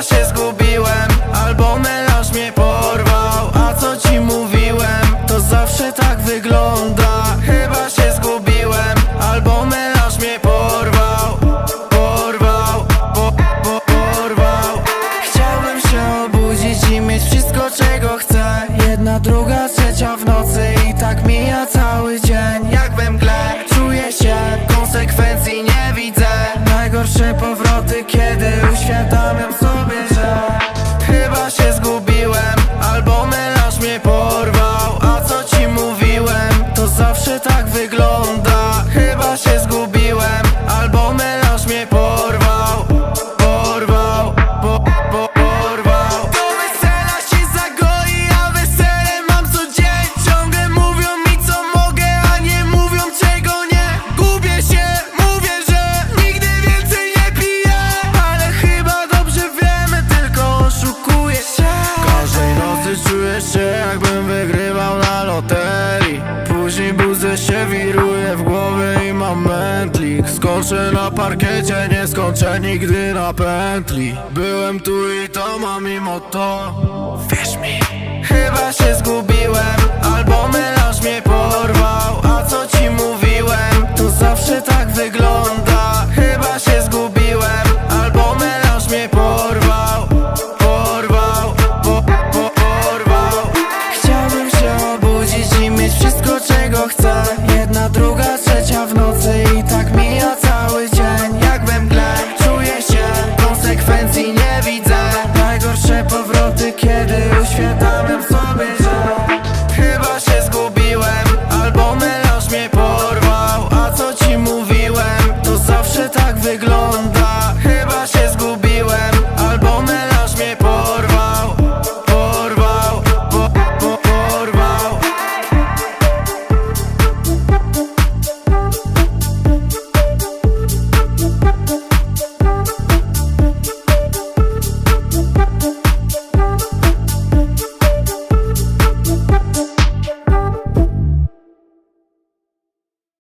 ja się zgubiłem Albo melarz mnie porwał. A co ci mówiłem, to zawsze tak wygląda. Chyba się porwał A co ci mówiłem? To zawsze tak wygląda. Chyba się zgubiłem Albo melanż mnie porwał. Porwał po, po, Porwał. Do wesela się zagoi A wesele mam co dzień. Ciągle mówią mi co mogę A nie mówią czego nie. Gubię się, mówię, że Nigdy więcej nie piję. Ale chyba dobrze wiemy Tylko oszukuję się. Każdej nocy czuję się jakbym się wiruje w głowie i mam mętlik Skoczę na parkiecie, nie skończę nigdy na pętli. Byłem tu i to a mimo to. Wierz mi Chyba się zgubiłem, albo melarz mnie porwał. A co ci mówiłem, to zawsze tak wygląda. Chyba się zgubiłem, albo melarz mnie porwał. Porwał, po, po, porwał. Chciałbym się obudzić i mieć wszystko czego chcę.